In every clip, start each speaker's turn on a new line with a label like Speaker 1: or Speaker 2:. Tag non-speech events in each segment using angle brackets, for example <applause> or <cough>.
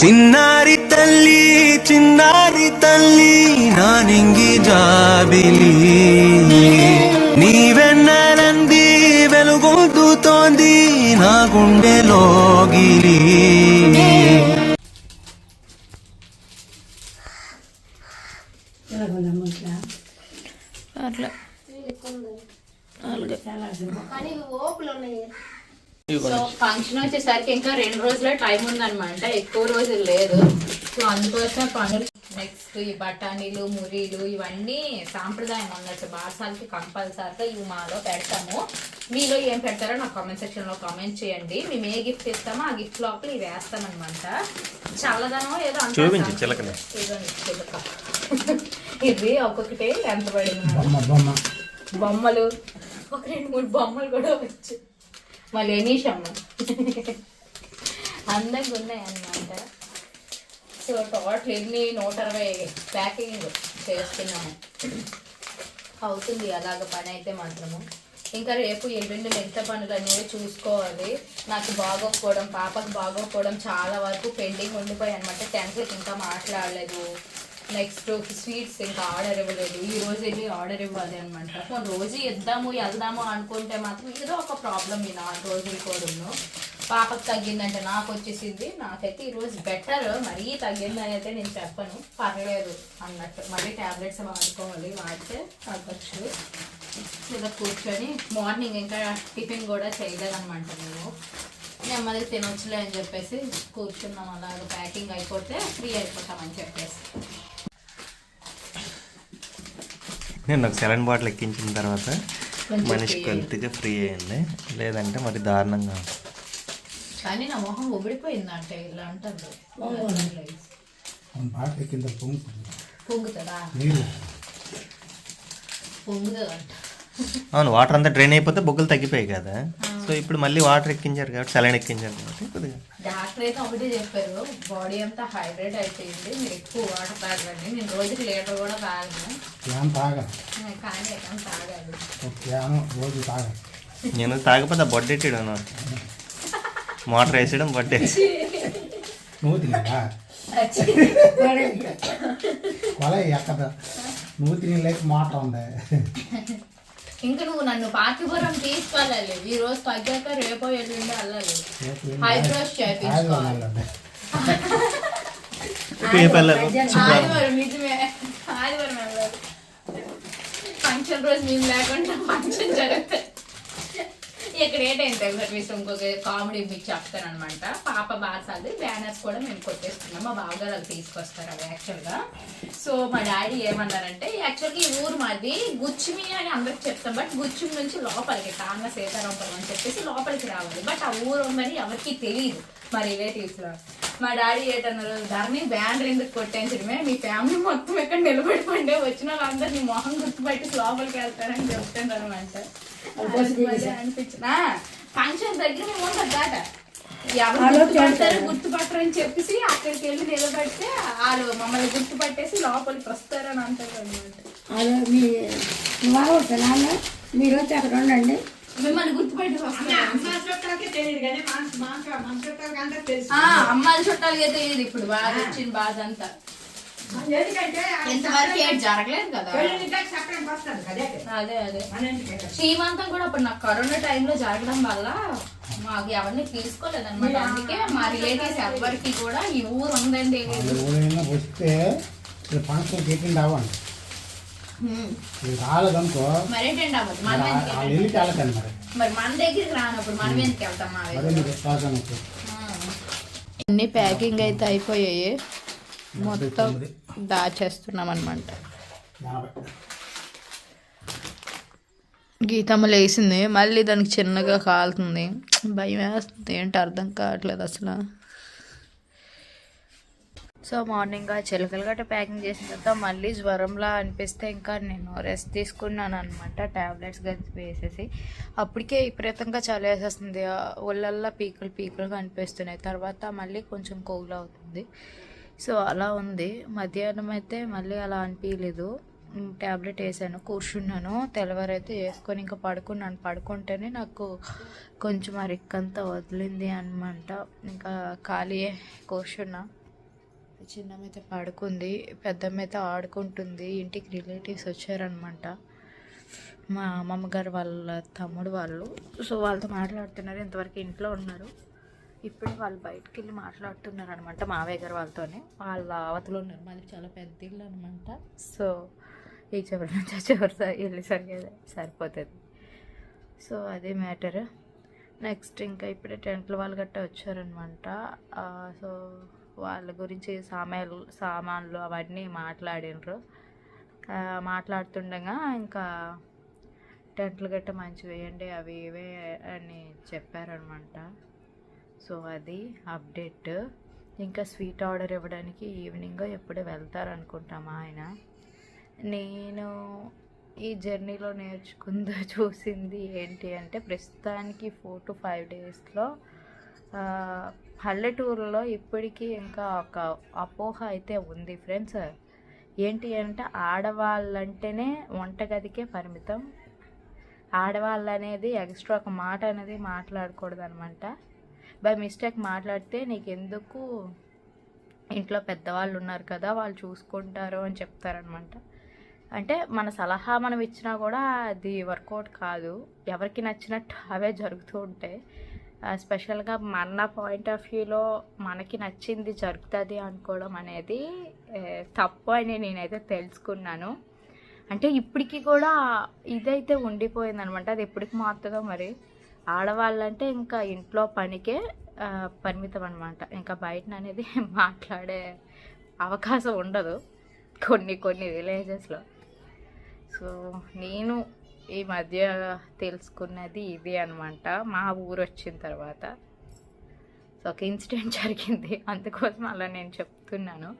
Speaker 1: చిన్నారి తల్లి చిన్నారి తల్లి నా నింగి జాబిలి నీవెన్నెలంది వెలుగొందుతోంది నా గుండెలోగిలి
Speaker 2: అట్లా.
Speaker 3: కానీ ఓపులు ఉన్నాయి.
Speaker 2: సో ఫంక్షన్ వచ్చేసరికి ఇంకా రెండు రోజులే టైం ఉందన్నమాట. ఎక్కువ రోజులు లేదు. సో అందుకోసం పనులు నెక్స్ట్ ఈ బఠానీలు మురీలు ఇవన్నీ సాంప్రదాయం అన్నట్టు బాసాలకి కంపల్సరీగా ఇవి మాలో పెడతాము. మీలో ఏం పెడతారో నాకు కామెంట్ సెక్షన్లో కామెంట్ చేయండి. మేము ఏ గిఫ్ట్ ఇస్తామో ఆ గిఫ్ట్ లోపల ఇవి వేస్తామన్నమాట. చల్లదనం ఏదో
Speaker 4: చూపించు
Speaker 2: చిలక. ఇది ఒక్కొక్కటి ఎంత పడింది?
Speaker 5: బొమ్మ బొమ్మ.
Speaker 2: బొమ్మలు. ఒక రెండు మూడు బొమ్మలు కూడా వచ్చు మళ్ళీ ఎనీషమ్మ అందంగా ఉన్నాయి అన్నమాట సో టోటల్ ఎన్ని? నూట అరవై ప్యాకింగ్ చేస్తున్నాము. అవుతుంది అలాగ పని అయితే మాత్రము. ఇంకా రేపు ఎల్లుండి మిగతా పనులు అనేవి చూసుకోవాలి. నాకు బాగోకపోవడం పాపకు బాగోకపోవడం చాలా వరకు పెండింగ్ ఉండిపోయి అనమాట టెన్త్కి ఇంకా మాట్లాడలేదు. నెక్స్ట్ స్వీట్స్ ఇంకా ఆర్డర్ ఇవ్వలేదు. ఈ రోజు వెళ్ళి ఆర్డర్ ఇవ్వాలి అనమాట రోజు ఇద్దాము వెళ్దాము అనుకుంటే మాత్రం ఏదో ఒక ప్రాబ్లం ఈ నాలుగు రోజులు కూడా పాపకు తగ్గిందంటే నాకు వచ్చేసింది. నాకైతే ఈరోజు బెటర్ మరీ తగ్గిందని అయితే నేను చెప్పను. పర్లేదు అన్నట్టు. మళ్ళీ టాబ్లెట్స్ వాడుకోవాలి. వాడితే తగ్గచ్చు. ఇలా కూర్చొని మార్నింగ్ ఇంకా టిఫిన్ కూడా చేయలేదన్నమాట నేను. నెమ్మది తినొచ్చులే అని చెప్పేసి కూర్చున్నాం. అలాగ ప్యాకింగ్ అయిపోతే ఫ్రీ అయిపోతామని చెప్పేసి.
Speaker 4: నేను ఒక సెలైన్ బాటిల్ ఎక్కించిన తర్వాత మనిషి కొద్దిగా ఫ్రీ అయింది. లేదంటే మరి దారుణంగా ఉంది.
Speaker 2: కానీ నా మొహం ఉబిడిపోయింది అంటే ఇలా అంటారు.
Speaker 5: బాగా కింద పొంగు
Speaker 2: పొంగుతుందా?
Speaker 5: నీళ్ళు.
Speaker 2: పొంగుతుంది అంట
Speaker 4: అవును వాటర్ అంతా డ్రైన్ అయిపోతే బొగ్గులు తగ్గిపోయాయి కదా. సో ఇప్పుడు మళ్ళీ వాటర్ ఎక్కించారు కాబట్టి సెలైన్ ఎక్కించారు కాబట్టి కొద్దిగా.
Speaker 2: డాక్టర్ అయితే ఒకటే చెప్పారు బాడీ అంతా హైడ్రేట్ అయిపోయింది మీరు ఎక్కువ వాటర్ తాగండి నేను రోజుకి లీటర్ కూడా తాగను.
Speaker 5: క్యాన్
Speaker 2: కానీ తాగాలి
Speaker 5: క్యాన్ రోజు
Speaker 4: నేను తాగకపోతే బొడ్డెట్టాడు అనమాట మోటార్ వేసేయడం బొడ్డే.
Speaker 5: నువ్వు <laughs> కొల నువ్వు తినలేక మాట ఉంది.
Speaker 2: ఇంకా నువ్వు నన్ను పార్టీపురం తీసుకెళ్ళాలి ఈ రోజు తగ్గాక రేపో ఎల్లుండి వెళ్ళాలి హైబ్రోస్ చేయించుకోవాలి ఆదివారం నిజమే. ఆదివారం వెళ్ళాలి ఫంక్షన్ రోజు మేము లేకుండా ఫంక్షన్ జరుగుతుంది ఇక్కడ ఏంటంటే సర్వీస్ ఇంకొక కామెడీ మీకు చెప్తాను అనమాట పాప బాసాది బ్యానర్స్ కూడా మేము కొట్టేస్తున్నాం. మా బావగారు అది తీసుకొస్తారు అవి యాక్చువల్గా సో మా డాడీ ఏమన్నారంటే యాక్చువల్గా ఈ ఊరు మాది గుచ్చిమి అని అందరికి చెప్తాం. బట్ గుచ్చిమి నుంచి లోపలికి కాన్న సీతారాంపురం అని చెప్పేసి లోపలికి రావాలి. బట్ ఆ ఊరు మరి ఎవరికి తెలియదు. మా రిలేటివ్స్లో మా డాడీ ఏంటన్నారు ధరని బ్యానర్ ఎందుకు కొట్టేంచడమే మీ ఫ్యామిలీ మొత్తం ఇక్కడ నిలబడిపోండి వచ్చిన వాళ్ళందరూ నీ మొహం గుర్తుపట్టి లోపలికి వెళ్తారని చెప్తున్నారు అనమాట అనిపించిన ఫంక్షన్ దగ్గర మేము ఉండదు దాట ఎవరు గుర్తుపడతారు గుర్తుపట్టరని చెప్పేసి అక్కడికి వెళ్ళి నిలబడితే వాళ్ళు మమ్మల్ని గుర్తుపట్టేసి లోపలికి వస్తారని అంటారు అనమాట
Speaker 3: మీరు వచ్చి అక్కడ ఉండండి.
Speaker 2: మిమ్మల్ని గుర్తుపట్టి అమ్మాయిల చుట్టాలకి తెలియదు ఇప్పుడు బాధ వచ్చిన బాధ అంతా. ఏం జరగలేదు కదా. అదే. అదే శ్రీమంతం కూడా అప్పుడు నాకు కరోనా టైంలో జరగడం వల్ల మాకు ఎవరిని తీసుకోలేదన్నమాట అందుకే మా రిలేటివ్స్ ఎవరికి కూడా ఈ ఊరు
Speaker 5: ఎవరైనా వస్తే ఇప్పుడు ఫంక్షన్ ఎక్కిండి అవ్వండి ఇది రాలేదనుకో. మరి
Speaker 2: ఎందుకు
Speaker 5: వాళ్ళు వెళ్ళి వెళ్ళకండి మరి.
Speaker 2: మరి మన దగ్గరికి రానప్పుడు మనం ఎందుకు వెళ్తాం మా
Speaker 5: అదే మీకు విశ్వాసం
Speaker 2: అన్ని ప్యాకింగ్ అయితే అయిపోయాయి. మొత్తం దాచేస్తున్నాం అనమాట గీతమ్మ లేచింది. మళ్ళీ దానికి చిన్నగా కాలుతుంది. భయం వేస్తుంది. ఏంటి అర్థం కావట్లేదు అసలు. సో మార్నింగ్ ఆ చిలకలు గట్ట ప్యాకింగ్ చేసిన తర్వాత మళ్ళీ జ్వరంలా అనిపిస్తే ఇంకా నేను రెస్ట్ తీసుకున్నాను అనమాట ట్యాబ్లెట్స్ గది వేసేసి. అప్పటికే విపరీతంగా చలి వేసేస్తుంది. ఒళ్ళల్లో ఒళ్ళల్లా పీకులు పీకులుగా అనిపిస్తున్నాయి. తర్వాత మళ్ళీ కొంచెం కోల్ అవుతుంది. సో అలా ఉంది. మధ్యాహ్నం అయితే మళ్ళీ అలా అనిపించలేదు ట్యాబ్లెట్ వేసాను. కూర్చున్నాను. తెల్లవారైతే వేసుకొని ఇంకా పడుకున్నాను. పడుకుంటేనే నాకు కొంచెం ఆ రిక్కంతా వదిలింది అనమాట ఇంకా ఖాళీ కూర్చున్నా. చిన్నమ్మ అయితే పడుకుంది పెద్దమ్మ అయితే ఆడుకుంటుంది. ఇంటికి రిలేటివ్స్ వచ్చారనమాట మా అమ్మమ్మ గారు వాళ్ళ తమ్ముడు వాళ్ళు. సో వాళ్ళతో మాట్లాడుతున్నారు. ఇంతవరకు ఇంట్లో ఉన్నారు. ఇప్పుడు వాళ్ళు బయటికి వెళ్ళి మాట్లాడుతున్నారు అనమాట మావయ్య గారు వాళ్ళతోనే. వాళ్ళ అవతలు ఉన్నారు. మాది చాలా పెద్ద ఇల్లు అనమాట సో ఈ చివరి నుంచి ఆ చివరి వెళ్ళేసరికి సరిపోతుంది. సో అదే మ్యాటర్. నెక్స్ట్ ఇంకా ఇప్పుడే టెంట్లు వాళ్ళు గట్టా వచ్చారనమాట సో వాళ్ళ గురించి సామాన్లు సామాన్లు అవన్నీ మాట్లాడినరు. మాట్లాడుతుండగా ఇంకా టెంట్లు గట్ట మంచి వేయండి అవి ఇవే అని చెప్పారనమాట. సో అది అప్డేట్. ఇంకా స్వీట్ ఆర్డర్ ఇవ్వడానికి ఈవినింగ్ ఎప్పుడు వెళ్తారనుకుంటామా ఆయన. నేను ఈ జర్నీలో నేర్చుకుందో చూసింది ఏంటి అంటే ప్రస్తుతానికి ఫోర్ టు ఫైవ్ డేస్లో పల్లెటూరులో ఇప్పటికీ ఇంకా ఒక అపోహ అయితే ఉంది ఫ్రెండ్స్. ఏంటి అంటే ఆడవాళ్ళంటేనే వంటగదికే పరిమితం. ఆడవాళ్ళు అనేది ఎక్స్ట్రా ఒక మాట అనేది మాట్లాడకూడదు అనమాట బై మిస్టేక్ మాట్లాడితే నీకెందుకు ఇంట్లో పెద్దవాళ్ళు ఉన్నారు కదా వాళ్ళు చూసుకుంటారు అని చెప్తారనమాట. అంటే మన సలహా మనం ఇచ్చినా కూడా అది వర్కౌట్ కాదు. ఎవరికి నచ్చినట్టు అవే జరుగుతూ ఉంటాయి. స్పెషల్గా మన పాయింట్ ఆఫ్ వ్యూలో మనకి నచ్చింది జరుగుతుంది అనుకోవడం అనేది తప్పు అని నేనైతే తెలుసుకున్నాను. అంటే ఇప్పటికీ కూడా ఇదైతే ఉండిపోయింది అనమాట అది ఎప్పటికి మారుతుందో మరి. ఆడవాళ్ళంటే ఇంకా ఇంట్లో పనికే పరిమితం అనమాట ఇంకా బయట అనేది <laughs> మాట్లాడే అవకాశం ఉండదు. కొన్ని కొన్ని విలేజెస్లో సో నేను ఈ మధ్య తెలుసుకున్నది ఇది అనమాట మా ఊరు వచ్చిన తర్వాత. సో ఒక ఇన్సిడెంట్ జరిగింది. అందుకోసం అలా నేను చెప్తున్నాను.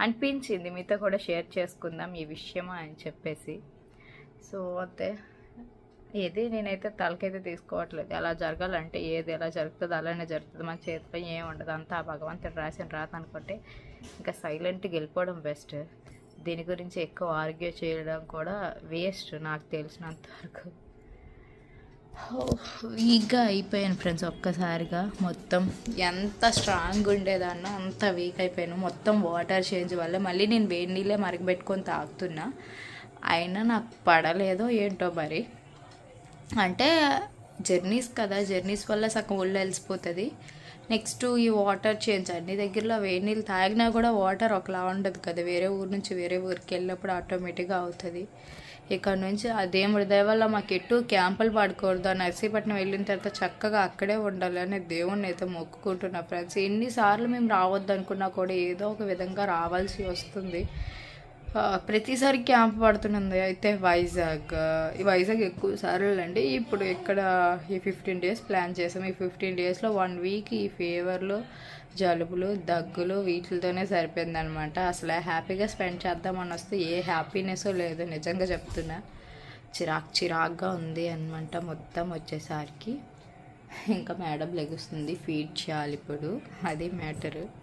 Speaker 2: అనిపించింది మీతో కూడా షేర్ చేసుకుందాం ఈ విషయమా అని చెప్పేసి. సో అంతే. ఏది నేనైతే తలకైతే తీసుకోవట్లేదు. అలా జరగాలంటే ఏది ఎలా జరుగుతుందో అలానే జరుగుతుంది. మన చేతిలో ఏం ఉండదు. అంతా ఆ భగవంతుడు రాసిన రాత అనుకుంటే ఇంకా సైలెంట్గా వెళ్ళిపోవడం బెస్ట్ దీని గురించి ఎక్కువ ఆర్గ్యూ చేయడం కూడా వేస్ట్ నాకు తెలిసినంత వరకు. వీక్గా అయిపోయాను ఫ్రెండ్స్ ఒక్కసారిగా. మొత్తం ఎంత స్ట్రాంగ్ ఉండేదాన్నో అంత వీక్ అయిపోయాను. మొత్తం వాటర్ చేంజ్ వల్ల మళ్ళీ నేను వేడి నీళ్ళే మరగబెట్టుకొని తాగుతున్నా. అయినా నాకు పడలేదో ఏంటో మరి. అంటే జర్నీస్ కదా జర్నీస్ వల్ల సగం ఒళ్ళు వెలిసిపోతుంది నెక్స్ట్ ఈ వాటర్ చేంజ్ అన్ని దగ్గరలో వేడి నీళ్ళు తాగినా కూడా వాటర్ ఒకలా ఉండదు కదా. వేరే ఊరు నుంచి వేరే ఊరికి వెళ్ళినప్పుడు ఆటోమేటిక్గా అవుతుంది. ఇక్కడ నుంచి ఆ దేవుడి దయ వల్ల మాకు ఎటు క్యాంపులు పడకూడదు నర్సీపట్నం వెళ్ళిన తర్వాత చక్కగా అక్కడే ఉండాలి అని దేవుణ్ణి అయితే మొక్కుకుంటున్నా ఫ్రెండ్స్. ఎన్నిసార్లు మేము రావద్దు అనుకున్నా కూడా ఏదో ఒక విధంగా రావాల్సి వస్తుంది. ప్రతిసారి క్యాంప్ పడుతున్నది అయితే వైజాగ్. ఈ వైజాగ్ ఎక్కువ సార్లు అండి ఇప్పుడు ఇక్కడ ఈ ఫిఫ్టీన్ డేస్ ప్లాన్ చేసాము ఈ ఫిఫ్టీన్ డేస్లో వన్ వీక్ ఈ ఫీవర్లు జలుబులు దగ్గులు వీటితోనే సరిపోయిందనమాట. అసలు హ్యాపీగా స్పెండ్ చేద్దామని వస్తే ఏ హ్యాపీనెస్ లేదు నిజంగా చెప్తున్నా. చిరాక్ చిరాక్గా ఉంది అనమాట మొత్తం వచ్చేసరికి. ఇంకా మేడం లెగుస్తుంది. ఫీడ్ చేయాలి ఇప్పుడు. అది మ్యాటరు.